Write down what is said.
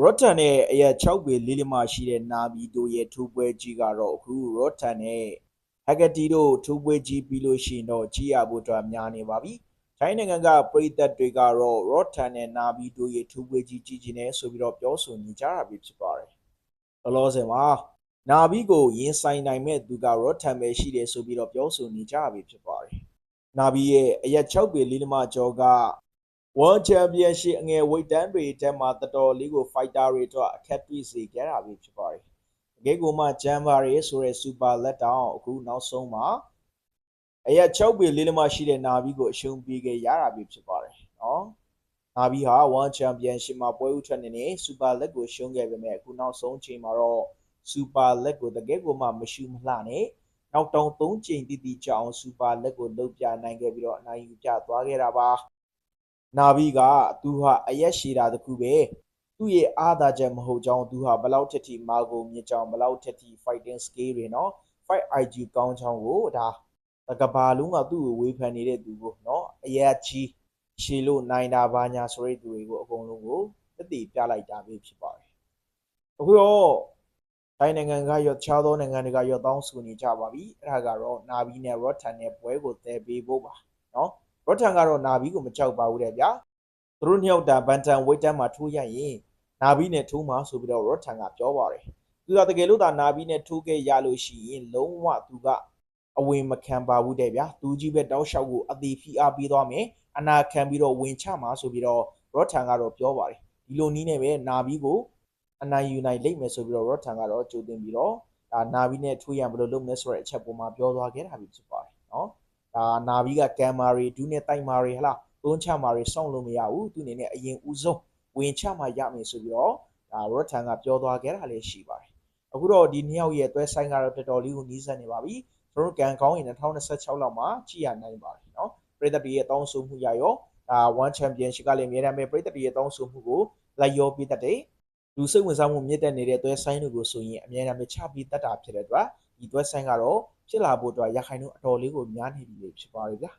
ရော့တန်နဲ့အရက်6ပေလေးလေးမှရှိတဲ့နာဘီတို့ရဲ့ထိုးပွဲကြီးကတော့အခုရော့တန်နဲ့ဟက်ကတီတို့ထိုးပွဲကြီးပြီးလို့ရှိရင်တော့ကြီးရဖို့အတွက်များနေပါပြီ။ချိုင်းနိုင်ငံကပြည်သက်တွေကတော့ရော့တန်နဲ့နာဘီတို့ရဲ့ထိုးပွဲကြီးကြီးကြီးနဲ့ဆိုပြီးတော့ပြောဆိုနေကြတာပဲဖြစ်ပါတယ်။ဘလောဆယ်မှာနာဘီကိုရင်ဆိုင်နိုင်မဲ့သူကရော့တန်ပဲရှိတယ်ဆိုပြီးတော့ပြောဆိုနေကြတာပဲဖြစ်ပါတယ်။နာဘီရဲ့အရက်6ပေလေးလေးမှကျော်က World Championship အငယ်ဝိတ်တန်းတွေတဲမှာတော်တော်လေးကို fighter တွေတော့အခက်တွေ့စေကြတာပဲဖြစ်ပါတယ်။တကယ်ကိုမှဂျမ်ဘာရီဆိုတဲ့ super let down အခုနောက်ဆုံးမှာအရက်6ပေလေးလမရှိတဲ့နာဘီကိုအရှုံးပေးခဲ့ရတာပဲဖြစ်ပါတယ်နော်။နာဘီဟာ World Championship မှာပွဲဥထွက်နေနေ super let ကိုရှုံးခဲ့ပေမဲ့အခုနောက်ဆုံးချိန်မှာတော့ super let ကိုတကယ်ကိုမှမရှိမလှနဲ့နောက်တောင်3ချိန်တိတိကျအောင် super let ကိုလုတ်ပြနိုင်ခဲ့ပြီးတော့အနိုင်ယူပြသွားခဲ့တာပါ။ နာဘီကသူဟာအရက်ရှိတာတခုပဲသူ့ရဲ့အားသာချက်မဟုတ်ကြောင်းသူဟာဘလောက်ထက်ထိမာကိုမြစ်ကြောင်ဘလောက်ထက်ထိ fighting scale တွေနော် fight IG ကောင်းချောင်းကိုဒါတကဘာလုံးကသူ့ကိုဝေဖန်နေတဲ့သူကိုနော်အရက်ကြီးရှည်လို့နိုင်တာဘာညာဆိုတဲ့သူတွေကိုအကုန်လုံးကိုတတိပြလိုက်တာပဲဖြစ်ပါတယ်အခုတော့တိုင်းနိုင်ငံကရောခြားသောနိုင်ငံတွေကရောတောင်းဆိုနေကြပါပြီအဲ့ဒါကတော့နာဘီနဲ့ရော့ထန်နဲ့ပွဲကိုသယ်ပေးဖို့ပါနော် ရော့ထန်ကတော့နာဘီကိုမကြောက်ပါဘူးတဲ့ဗျာသူတို့နှစ်ယောက်တာဘန်တန်ဝိတ်တန်းမှာထိုးရရင်နာဘီနဲ့ထိုးမှာဆိုပြီးတော့ရော့ထန်ကပြောပါတယ်သူကတကယ်လို့သာနာဘီနဲ့ထိုးခဲ့ရလို့ရှိရင်လုံးဝသူကအဝင်မခံပါဘူးတဲ့ဗျာသူကြီးပဲတောက်လျှောက်ကိုအသေးဖိအားပေးသွားမယ်အနာခံပြီးတော့ဝင်ချမှာဆိုပြီးတော့ရော့ထန်ကတော့ပြောပါတယ်ဒီလိုနည်းနဲ့ပဲနာဘီကိုအနိုင်ယူနိုင်လိမ့်မယ်ဆိုပြီးတော့ရော့ထန်ကတော့ကြိုတင်ပြီးတော့ဒါနာဘီနဲ့ထိုးရဘယ်လိုလုပ်မလဲဆိုတဲ့အချက်ပေါ်မှာပြောသွားခဲ့တာပဲဖြစ်ပါတယ်နော် ဒါနာဘီကကမ်မာရီဒူးနဲ့တိုက်မာရီဟလားသုံးချမာရီစောင့်လို့မရဘူးသူအနေနဲ့အရင်ဦးဆုံးဝင်ချမှရမယ်ဆိုပြီးတော့ဒါရော့ထန်ကပြောသွားခဲ့တာလည်းရှိပါတယ်အခုတော့ဒီနှစ်ယောက်ရဲ့တွဲဆိုင်ကတော့တော်တော်လေးကိုနီးစပ်နေပါပြီကျွန်တော်တို့ကန်ကောင်းရင်2026လောက်မှာကြည့်ရနိုင်ပါတယ်เนาะပြည်သက်တွေရဲ့တောင်းဆိုမှုရရောဒါ one championship ကလည်းအများအားဖြင့်ပြည်သက်တွေရဲ့တောင်းဆိုမှုကိုလိုက်ရောပြည်သက်တွေလူစိတ်ဝင်စားမှုမြင့်တက်နေတဲ့တွဲဆိုင်တွေကိုဆိုရင်အများအားဖြင့်ချပြီးတတ်တာဖြစ်တဲ့အတွက်ဒီတွဲဆိုင်ကတော့ ဖြစ်လာဖို့အတွက်ရခိုင်နှုန်းအတော်လေးကိုများနေပြီဖြစ်ပါရဲ့ဗျာ